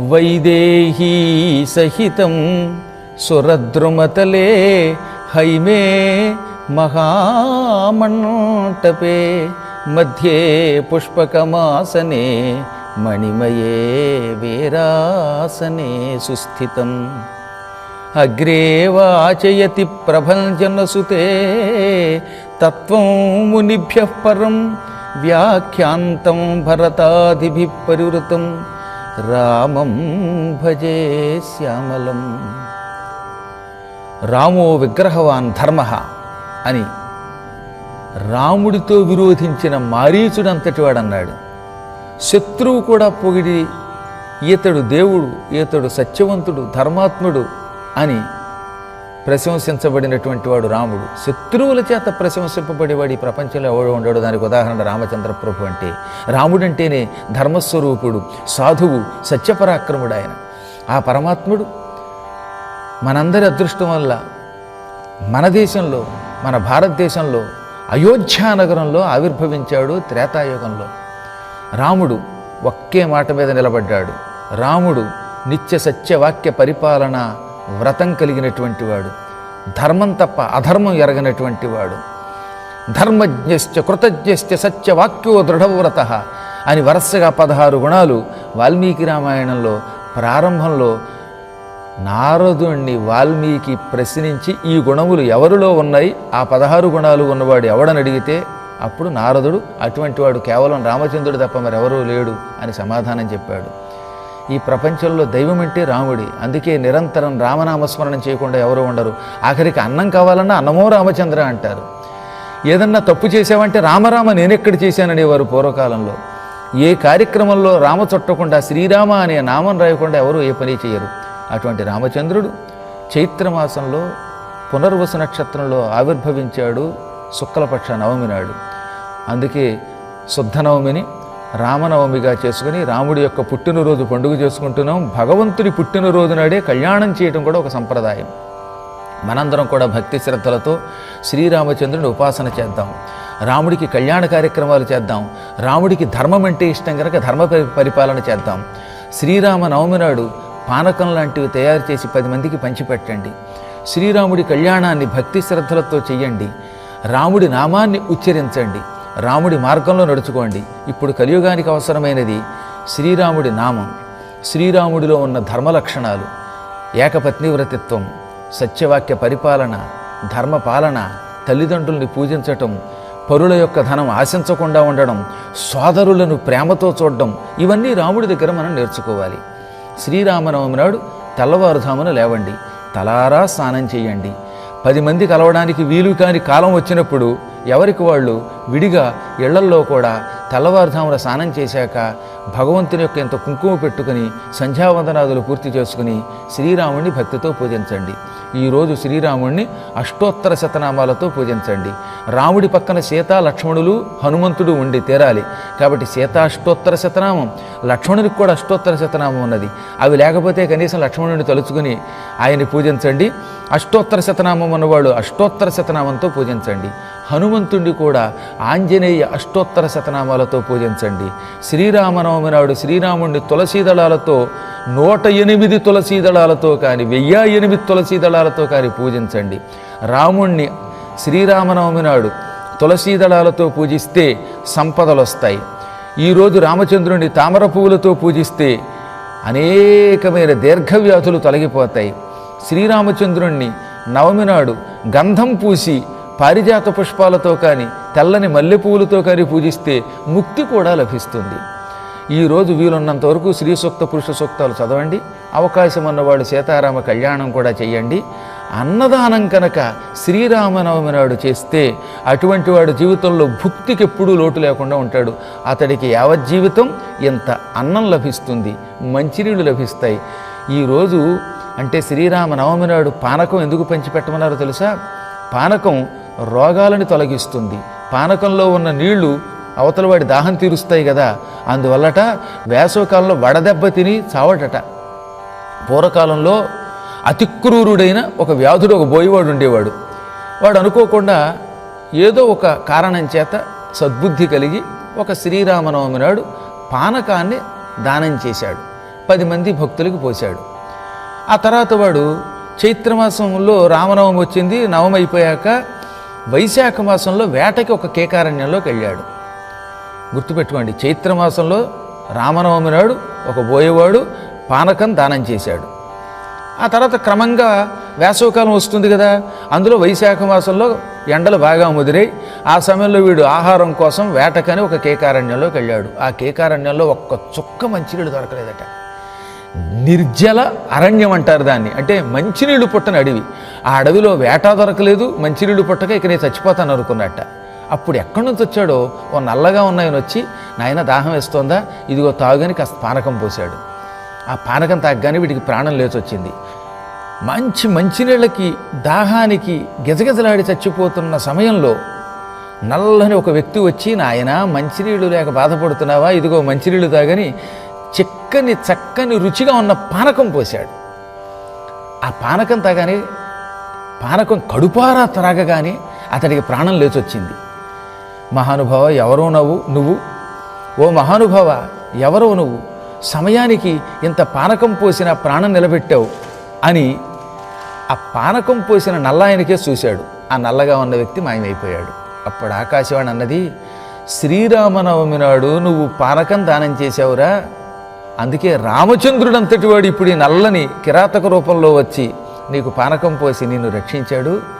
వైదేహీ సహితం సురద్రుమతలే హైమే మహామంటపే. మధ్యే పుష్పకమాసనే మణిమయే వీరాసనే సుస్థితం. అగ్రే వాచయతి ప్రభంజనసుతే తత్వం మునిభ్య పరం వ్యాఖ్యాంతం భరతాదిభి పరివృతం రామం భజే శ్యామలం. రామో విగ్రహవాన్ ధర్మ అని రాముడితో విరోధించిన మారీచుడంతటి వాడన్నాడు. శత్రువు కూడా పొగిడి ఈతడు దేవుడు ఈతడు సత్యవంతుడు ధర్మాత్ముడు అని ప్రశంసించబడినటువంటి వాడు రాముడు. శత్రువుల చేత ప్రశంసింపబడేవాడు ఈ ప్రపంచంలో ఎవడు ఉండడు. దానికి ఉదాహరణ రామచంద్ర ప్రభు అంటే. రాముడంటేనే ధర్మస్వరూపుడు సాధువు సత్యపరాక్రముడు ఆయన ఆ పరమాత్ముడు మనందరి అదృష్టం వల్ల మన దేశంలో మన భారతదేశంలో అయోధ్యా నగరంలో ఆవిర్భవించాడు త్రేతాయుగంలో. రాముడు ఒక్కే మాట మీద నిలబడ్డాడు. రాముడు నిత్య సత్యవాక్య పరిపాలన వ్రతం కలిగినటువంటి వాడు ధర్మం తప్ప అధర్మం ఎరగనటువంటి వాడు. ధర్మజ్ఞశ్చ కృతజ్ఞశ్చ సత్యవాక్యో దృఢవ్రత అని వరుసగా పదహారు గుణాలు వాల్మీకి రామాయణంలో ప్రారంభంలో నారదుణ్ణి వాల్మీకి ప్రశ్నించి ఈ గుణములు ఎవరిలో ఉన్నాయి? ఆ పదహారు గుణాలు ఉన్నవాడు ఎవడని అడిగితే అప్పుడు నారదుడు అటువంటి వాడు కేవలం రామచంద్రుడు తప్ప మరెవరూ లేడు అని సమాధానం చెప్పాడు. ఈ ప్రపంచంలో దైవం అంటే రాముడి. అందుకే నిరంతరం రామనామస్మరణం చేయకుండా ఎవరు ఉండరు. ఆఖరికి అన్నం కావాలన్నా అన్నమో రామచంద్ర అంటారు. ఏదన్నా తప్పు చేసావంటే రామరామ నేనెక్కడ చేశాననేవారు పూర్వకాలంలో. ఏ కార్యక్రమంలో రామ చుట్టకుండా శ్రీరామ అనే నామం రాయకుండా ఎవరు ఏ పని చేయరు. అటువంటి రామచంద్రుడు చైత్రమాసంలో పునర్వసు నక్షత్రంలో ఆవిర్భవించాడు శుక్లపక్ష నవమి నాడు. అందుకే శుద్ధ నవమిని రామనవమిగా చేసుకుని రాముడి యొక్క పుట్టినరోజు పండుగ చేసుకుంటున్నాం. భగవంతుడి పుట్టినరోజు నాడే కళ్యాణం చేయడం కూడా ఒక సంప్రదాయం. మనందరం కూడా భక్తి శ్రద్ధలతో శ్రీరామచంద్రుని ఉపాసన చేద్దాం. రాముడికి కళ్యాణ కార్యక్రమాలు చేద్దాం. రాముడికి ధర్మం అంటే ఇష్టం కనుక ధర్మ పరి- పరిపాలన చేద్దాం. శ్రీరామ నవమి నాడు పానకం లాంటివి తయారు చేసి పది మందికి పంచిపెట్టండి. శ్రీరాముడి కళ్యాణాన్ని భక్తి శ్రద్ధలతో చెయ్యండి. రాముడి నామాన్ని ఉచ్చరించండి. రాముడి మార్గంలో నడుచుకోండి. ఇప్పుడు కలియుగానికి అవసరమైనది శ్రీరాముడి నామం. శ్రీరాముడిలో ఉన్న ధర్మ లక్షణాలు ఏకపత్నివ్రతిత్వం సత్యవాక్య పరిపాలన ధర్మపాలన తల్లిదండ్రుల్ని పూజించటం పరుల యొక్క ధనం ఆశించకుండా ఉండడం సోదరులను ప్రేమతో చూడడం ఇవన్నీ రాముడి దగ్గర మనం నేర్చుకోవాలి. శ్రీరామనవమి నాడు తెల్లవారుధామున లేవండి. తలారా స్నానం చేయండి. పది మంది కలవడానికి వీలు కాని కాలం వచ్చినప్పుడు ఎవరికి వాళ్ళు విడిగా ఇళ్ళల్లో కూడా తెల్లవారుధామున స్నానం చేశాక భగవంతుని యొక్క ఇంత కుంకుమ పెట్టుకుని సంధ్యావందనాదులు పూర్తి చేసుకుని శ్రీరాముణ్ణి భక్తితో పూజించండి. ఈరోజు శ్రీరాముణ్ణి అష్టోత్తర శతనామాలతో పూజించండి. రాముడి పక్కన సీత లక్ష్మణులు హనుమంతుడు ఉండి తీరాలి. కాబట్టి సీతా అష్టోత్తర శతనామం లక్ష్మణుడికి కూడా అష్టోత్తర శతనామం ఉన్నది. అవి లేకపోతే కనీసం లక్ష్మణుడిని తలుచుకుని ఆయన్ని పూజించండి. అష్టోత్తర శతనామం ఉన్నవాడు అష్టోత్తర శతనామంతో పూజించండి. హనుమంతుడిని కూడా ఆంజనేయ అష్టోత్తర శతనామాలతో పూజించండి. శ్రీరామనవమి నాడు శ్రీరాముడిని తులసీదళాలతో నూట ఎనిమిది తులసీదళాలతో కానీ వెయ్యి ఎనిమిది తులసీదళాలతో కానీ పూజించండి. రాముణ్ణి శ్రీరామనవమి నాడు తులసీదళాలతో పూజిస్తే సంపదలు వస్తాయి ఈరోజు రామచంద్రుని తామర పువ్వులతో పూజిస్తే అనేకమైన దీర్ఘవ్యాధులు తొలగిపోతాయి. శ్రీరామచంద్రుణ్ణి నవమి నాడు గంధం పూసి పారిజాత పుష్పాలతో కానీ తెల్లని మల్లెపూలతో కానీ పూజిస్తే ముక్తి కూడా లభిస్తుంది. ఈరోజు వీలున్నంత వరకు శ్రీ సూక్త పురుష సూక్తాలు చదవండి. అవకాశం ఉన్నవాడు సీతారామ కళ్యాణం కూడా చెయ్యండి. అన్నదానం కనుక శ్రీరామనవమి నాడు చేస్తే అటువంటి వాడు జీవితంలో భుక్తికి ఎప్పుడూ లోటు లేకుండా ఉంటాడు. అతడికి యావజ్జీవితం ఇంత అన్నం లభిస్తుంది మంచినీళ్ళు లభిస్తాయి. ఈరోజు అంటే శ్రీరామనవమి నాడు పానకం ఎందుకు పంచిపెట్టమన్నారో తెలుసా? పానకం రోగాలని తొలగిస్తుంది. పానకంలో ఉన్న నీళ్ళు అవతల వాడి దాహం తీరుస్తాయి కదా. అందువల్లట వేసవకాలంలో వడదెబ్బ తిని చావటట. పూర్వకాలంలో అతిక్రూరుడైన ఒక వ్యాధుడు ఒక బోయివాడు ఉండేవాడు. వాడు అనుకోకుండా ఏదో ఒక కారణం చేత సద్బుద్ధి కలిగి ఒక శ్రీరామనవమి నాడు పానకాన్ని దానం చేశాడు. పది మంది భక్తులకు పోశాడు. ఆ తర్వాత వాడు చైత్రమాసంలో రామనవమి వచ్చింది నవమైపోయాక వైశాఖ మాసంలో వేటకి ఒక కేకారణ్యంలోకి వెళ్ళాడు. గుర్తుపెట్టుకోండి. చైత్రమాసంలో రామనవమి నాడు ఒక బోయేవాడు పానకం దానం చేశాడు. ఆ తర్వాత క్రమంగా వేసవకాలం వస్తుంది కదా అందులో వైశాఖ మాసంలో ఎండలు బాగా ముదిరాయి. ఆ సమయంలో వీడు ఆహారం కోసం వేటకని ఒక కేకారణ్యంలోకి వెళ్ళాడు. ఆ కేకారణ్యంలో ఒక్క చుక్క మంచినీళ్ళు దొరకలేదట. నిర్జల అరణ్యం అంటారు దాన్ని. అంటే మంచినీళ్ళు పుట్టని అడవి. ఆ అడవిలో వేట దొరకలేదు మంచినీళ్ళు పుట్టక ఇక నేను చచ్చిపోతాను అనుకున్నట్ట. అప్పుడు ఎక్కడి నుంచి వచ్చాడో ఓ నల్లగా ఉన్నాయని వచ్చి నాయన దాహం వేస్తోందా? ఇదిగో తాగుని కాస్త పానకం పోశాడు. ఆ పానకం తాగగానే వీడికి ప్రాణం లేచొచ్చింది. మంచి మంచినీళ్ళకి దాహానికి గజగజలాడి చచ్చిపోతున్న సమయంలో నల్లని ఒక వ్యక్తి వచ్చి నాయన మంచినీళ్ళు లేక బాధపడుతున్నావా? ఇదిగో మంచినీళ్ళు తాగని చిక్కని చక్కని రుచిగా ఉన్న పానకం పోశాడు. ఆ పానకం తాగానే పానకం కడుపారా త్రాగగానే అతడికి ప్రాణం లేచొచ్చింది. మహానుభావ ఎవరో నవ్వు నువ్వు? ఓ మహానుభావ ఎవరో నువ్వు? సమయానికి ఇంత పానకం పోసిన ప్రాణం నిలబెట్టావు అని ఆ పానకం పోసిన నల్లాయనకే చూశాడు. ఆ నల్లగా ఉన్న వ్యక్తి మాయమైపోయాడు. అప్పుడు ఆకాశవాణి అన్నది శ్రీరామనవమి నాడు నువ్వు పానకం దానం చేశావురా? అందుకే రామచంద్రుడు అంతటి వాడు ఇప్పుడు ఈ నల్లని కిరాతక రూపంలో వచ్చి నీకు పానకం పోసి నిన్ను రక్షించాడు.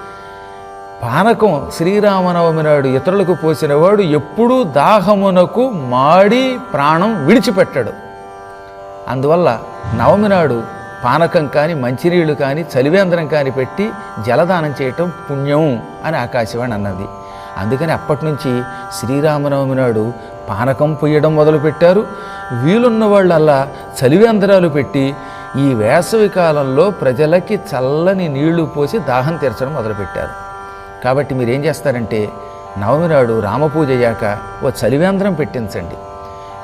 పానకం శ్రీరామనవమి నాడు ఇతరులకు పోసినవాడు ఎప్పుడూ దాహమునకు మాడి ప్రాణం విడిచిపెట్టాడు. అందువల్ల నవమి నాడు పానకం కానీ మంచినీళ్ళు కానీ చలివేంద్రం కానీ పెట్టి జలదానం చేయటం పుణ్యం అని ఆకాశవాణి అన్నది. అందుకని అప్పటి నుంచి శ్రీరామనవమి నాడు పానకం పొయ్యడం మొదలుపెట్టారు. వీలున్న వాళ్ళల్లా చలివేంద్రాలు పెట్టి ఈ వేసవి కాలంలో ప్రజలకి చల్లని నీళ్ళు పోసి దాహం తీర్చడం మొదలుపెట్టారు. కాబట్టి మీరు ఏం చేస్తారంటే నవమి నాడు రామపూజ అయ్యాక ఓ చలివేంద్రం పెట్టించండి.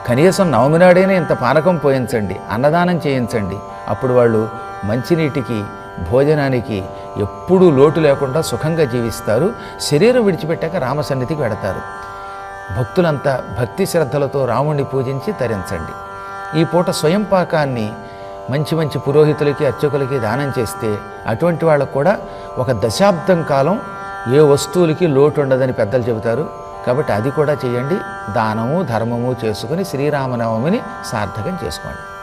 కనీసం నవమి నాడైనా ఇంత పానకం పోయించండి అన్నదానం చేయించండి. అప్పుడు వాళ్ళు మంచినీటికి భోజనానికి ఎప్పుడూ లోటు లేకుండా సుఖంగా జీవిస్తారు. శరీరం విడిచిపెట్టాక రామసన్నిధికి వెడతారు. భక్తులంతా భక్తి శ్రద్ధలతో రాముణ్ణి పూజించి తరించండి. ఈ పూట స్వయం పాకాన్ని మంచి మంచి పురోహితులకి అర్చకులకి దానం చేస్తే అటువంటి వాళ్ళకు కూడా ఒక దశాబ్దం కాలం ఏ వస్తువులకి లోటు ఉండదని పెద్దలు చెబుతారు. కాబట్టి అది కూడా చేయండి. దానము ధర్మము చేసుకుని శ్రీరామనవమిని సార్థకం చేసుకోండి.